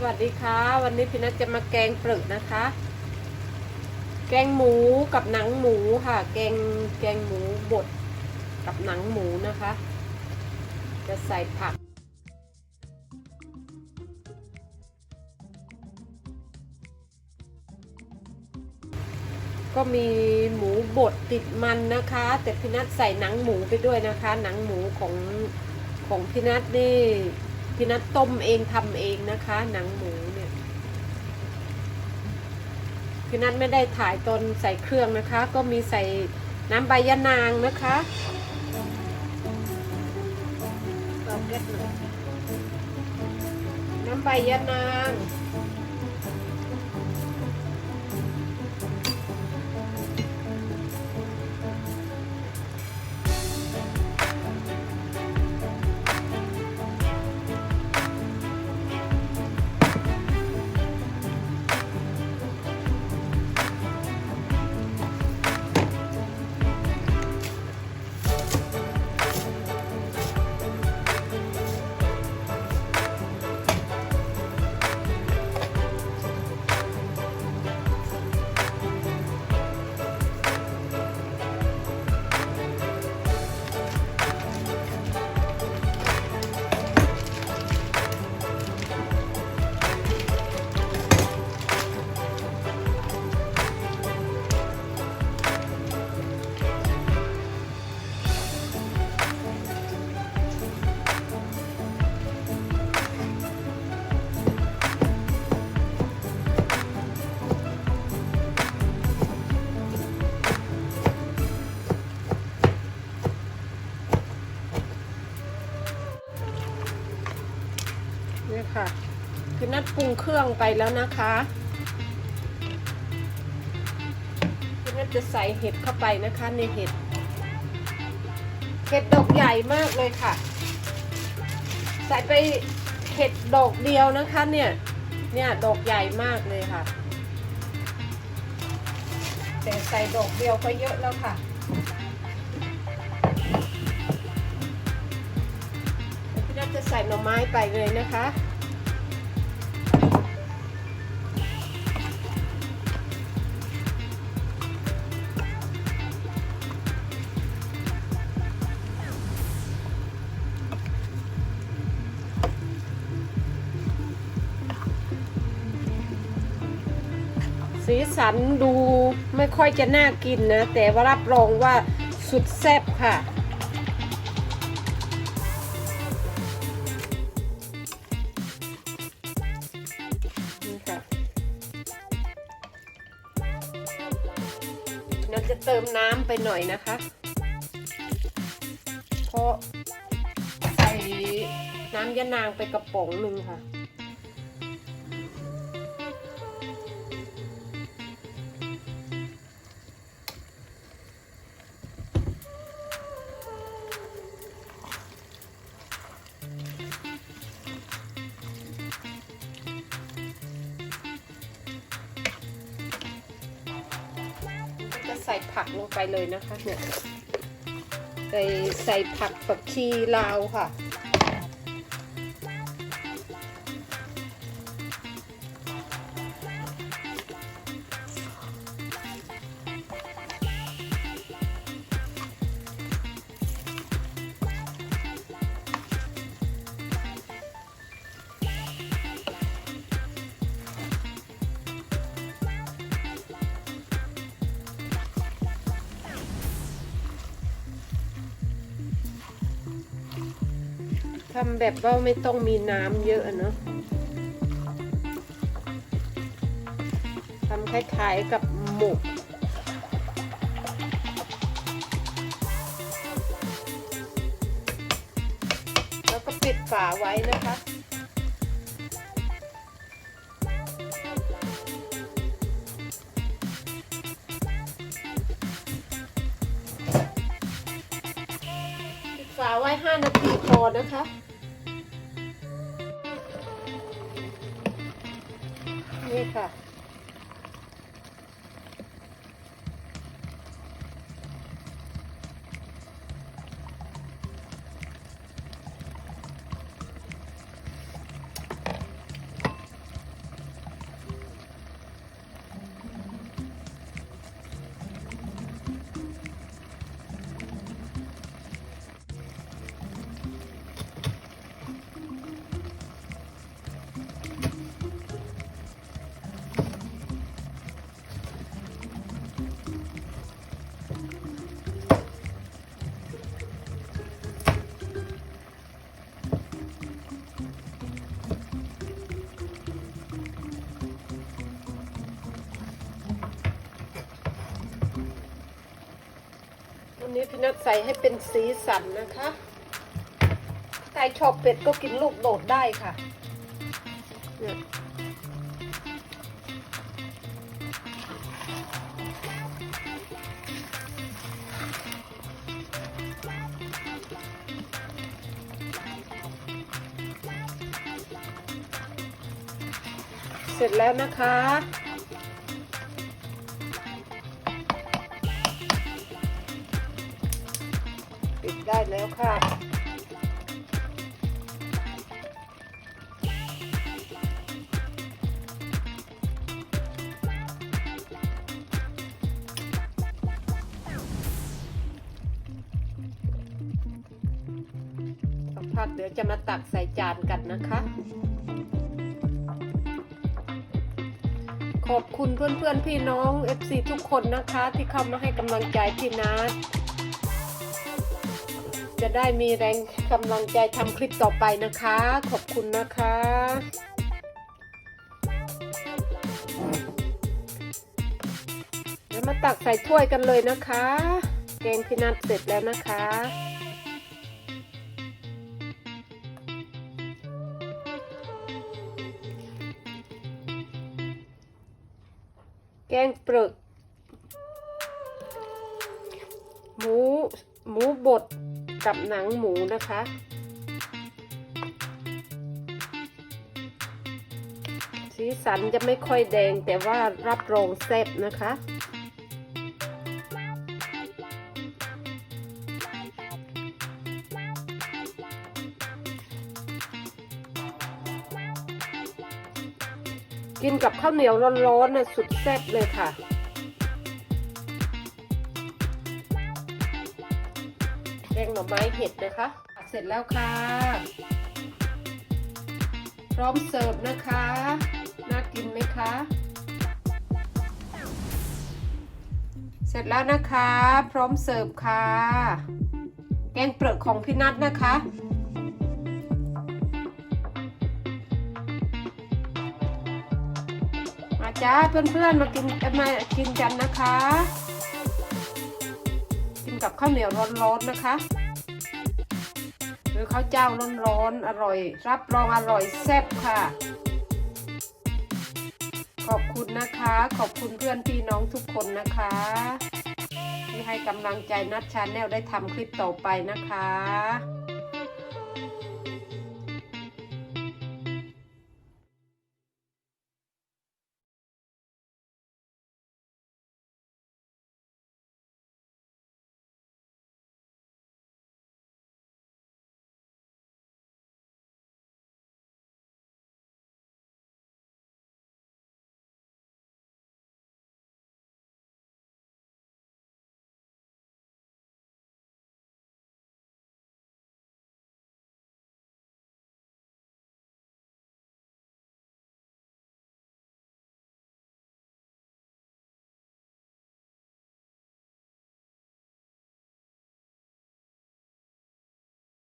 สวัสดีค่ะ วันนี้พี่นัทจะมาแกงเปลือกนะคะ แกงหมูกับหนังหมูค่ะ แกงแกงหมูบดกับหนังหมูนะคะ จะใส่ผัก ก็มีหมูบดติดมันนะคะ แต่พี่นัทใส่หนังหมูไปด้วยนะคะ หนังหมูของของพี่นัทนี่ พี่นัทต้มเองทำเองนะคะ หนังหมูเนี่ยพี่นัทไม่ได้ถ่ายตอนใส่เครื่องนะคะ ก็มีใส่น้ำใบยะนางนะคะเอาแก๊สหน่อยน้ำใบยะนาง ค่ะ คือนัดปรุงเครื่องไปแล้วนะคะคือนัดจะใส่เห็ดเข้าไปนะคะในเห็ด เห็ดดอกใหญ่มากเลยค่ะ ใส่ไปเห็ดดอกเดียวนะคะเนี่ย เนี่ยดอกใหญ่มากเลยค่ะ แต่ใส่ดอกเดียวก็เยอะแล้วค่ะพี่นัทจะใส่หน่อไม้ไปเลยนะคะ สีสันดูไม่ค่อยจะน่ากินนะ แต่ว่ารับรองว่าสุดแซ่บค่ะ นี่ค่ะ เราจะเติมน้ำไปหน่อยนะคะ เพราะใส่น้ำยะนางไปกระป๋องหนึ่งค่ะ ผักลงไปเลยนะคะเนี่ยใส่ใส่ผักผักชีลาวค่ะ ทำแบบว่าไม่ต้องมีน้ำเยอะเนาะทำคล้ายๆกับหมกแล้วก็ปิดฝาไว้นะคะปิดฝาไว้ 5 นาทีพอนะคะ ค่ะ พี่นัทใส่ให้เป็นสีสันนะคะใครชอบเป็ดก็กินลูกโดดได้ค่ะเนี่ยเสร็จแล้วนะคะ แล้วค่ะสักพักเดี๋ยวจะมาตักใส่จานกันนะคะ ขอบคุณเพื่อนๆพี่น้อง FC ทุกคนนะคะ ที่เข้ามาให้กำลังใจพี่นัท จะได้มีแรงกำลังใจทำคลิปต่อไปนะคะ ขอบคุณนะคะเดี๋ยวมาตักใส่ถ้วยกันเลยนะคะ แกงพี่นัทเสร็จแล้วนะคะแกงเปลือกหมู หมูบด กับหนังหมูนะคะ สีสันจะไม่ค่อยแดงแต่ว่ารับรองแซ่บนะคะกินกับข้าวเหนียวร้อนๆนะสุดแซ่บเลยค่ะ น่อไม้เห็ดนะคะตัดเสร็จแล้วค่ะ พร้อมเสิร์ฟนะคะ น่ากินไหมคะ เสร็จแล้วนะคะ พร้อมเสิร์ฟค่ะ แกงเปลือกของพี่นัทนะคะมาจ้าเพื่อนๆมากินมากินกันนะคะ กินกับข้าวเหนียวร้อนๆนะคะ ข้าวเจ้าร้อนๆอร่อย รับรองอร่อยแซ่บค่ะ ขอบคุณนะคะ ขอบคุณเพื่อนพี่น้องทุกคนนะคะ ที่ให้กำลังใจนัดชาแนลได้ทำคลิปต่อไปนะคะ